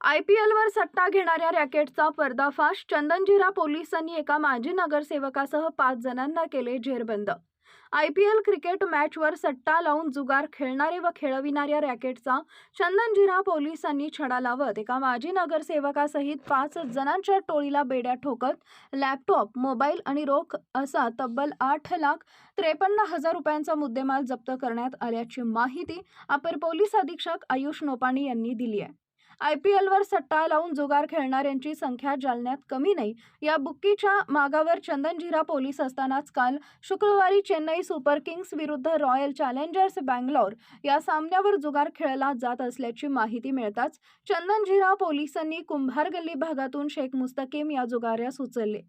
I P एलवर सट्टा घेणाऱ्या रॅकेटचा पर्दाफाश चंदनजिरा पोलिसांनी एका माजी नगरसेवकासह पाच जणांना केले जेरबंद. आय पी एल क्रिकेट मॅचवर सट्टा लावून जुगार खेळणारे व खेळविणाऱ्या रॅकेटचा चंदनजिरा पोलिसांनी छडा लावत एका माजी नगरसेवकासहित पाच जणांच्या टोळीला बेड्या ठोकत लॅपटॉप मोबाईल आणि रोख असा तब्बल आठ लाख त्रेपन्न हजार रुपयांचा मुद्देमाल जप्त करण्यात आल्याची माहिती अपर पोलीस अधीक्षक आयुष नोपाणी यांनी दिली आहे. आय पी एलवर सट्टा लावून जुगार खेळणाऱ्यांची संख्या जालन्यात कमी नाही. या बुक्कीच्या मागावर चंदनजिरा पोलीस असतानाच काल शुक्रवारी चेन्नई सुपर किंग्स विरुद्ध रॉयल चॅलेंजर्स बँगलोर या सामन्यावर जुगार खेळला जात असल्याची माहिती मिळताच चंदनजिरा पोलिसांनी कुंभार गल्ली भागातून शेख मुस्तकीम या जुगाऱ्यास उचलले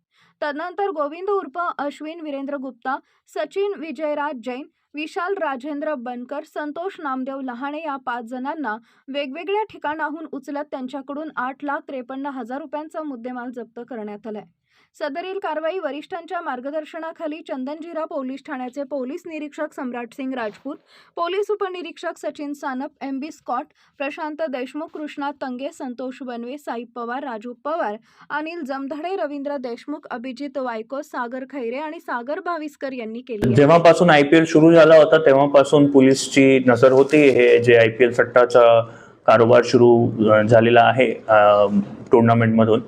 तदनंतर गोविंद उर्फ अश्विन वीरेंद्र गुप्ता सचिन विजयराज जैन विशाल राजेंद्र बनकर संतोष नामदेव लहाणे या पाच जणांना वेगवेगळ्या ठिकाणाहून उचलत त्यांच्याकडून आठ लाख त्रेपन्न हजार रुपयांचा मुद्देमाल जप्त करण्यात आलाय. सदरील कारवाई वरिष्ठांच्या मार्गदर्शनाखाली चंदनजिरा पोलीस ठाण्याचे पोलीस निरीक्षक सम्राट सिंग राजपूत पोलीस उपनिरीक्षक Sachin Sanap M B Scott Prashant Deshmukh Krishna Tange Santosh Banve Sai Pawar Raju Pawar Anil Jamdhade Ravindra Deshmukh Abhijit Vaiko सागर खैरे आणि सागर भाविस्कर यांनी केली जेव्हापासून आय पी एल सुरू झाला होता तेव्हापासून पोलीसची नजर होती. हे जे आय पी एल सट्टाचा कारोबार सुरू झालेला आहे टुर्नामेंटमधून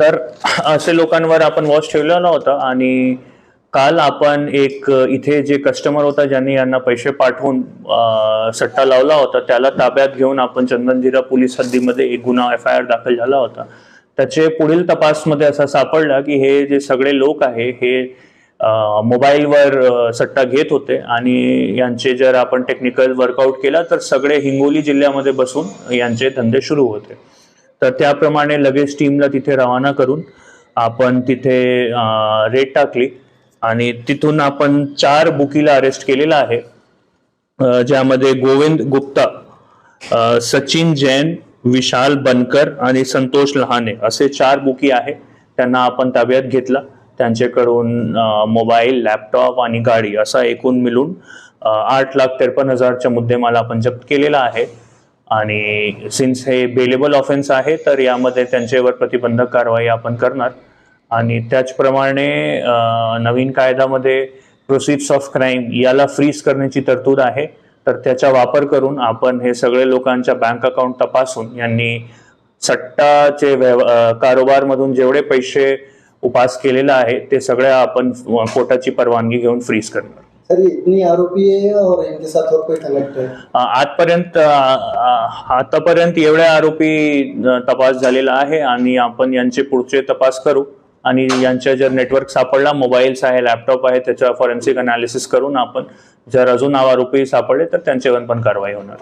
तर असे लोकांवर आपण वॉच ठेवलेला होता आणि काल आपण एक इथे जे कस्टमर होता ज्यांनी यांना पैसे पाठवून सट्टा लावला होता त्याला ताब्यात घेऊन आपण चंदनजिरा पोलीस हद्दीमध्ये एक गुन्हा एफ आय आर दाखल झाला होता. त्याचे पुढील तपासमध्ये असा सापडला की हे जे सगळे लोक आहे हे मोबाईलवर सट्टा घेत होते आणि यांचे जर आपण टेक्निकल वर्कआउट केला तर सगळे हिंगोली जिल्ह्यामध्ये बसून यांचे धंदे सुरू होते. तर त्याप्रमाणे लगेच टीमला तिथे रवाना करून आपण तिथे रेट टाकली. आणि तिथून आपण चार बुकीला अरेस्ट केलेला आहे. ज्यामध्ये गोविंद गुप्ता सचिन जैन विशाल बनकर आणि संतोष लहाने असे चार बुकी आहे. त्यांना आपण ताब्यात घेतला. त्यांच्याकडून मोबाईल लॅपटॉप आणि गाडी असा एकूण मिळून आठ लाख त्रेपन्न हजारच्या मुद्देमाला आपण जप्त केलेला आहे. आणि सिन्स हे बेलेबल ऑफेन्स आहे तर यामध्ये त्यांच्यावर प्रतिबंधक कारवाई आपण करणार. आणि त्याचप्रमाणे नवीन कायद्यामध्ये प्रोसिड्स ऑफ क्राईम याला फ्रीज करण्याची तरतूद आहे. तर त्याचा वापर करून आपण हे सगळे लोकांच्या बँक अकाउंट तपासून यांनी सट्टाचे व्यव कारोबारमधून जेवढे पैसे उपास केलेला आहे ते सगळे आपण कोर्टाची परवानगी घेऊन फ्रीज करणार. सर इतनी आरोपी है और इनके साथ और कोई कनेक्ट है आजपर्यंत आतापर्यंत एवढे आरोपी तपास झालेला आहे आणि आपण यांचे पुढचे तपास करू आणि यांच्या जर नेटवर्क सापडला मोबाईल्स आहे लॅपटॉप आहे त्याचा फॉरेन्सिक अनालिसिस करून आपण जर अजून आरोपी सापडले तर त्यांच्यावर पण कारवाई होणार.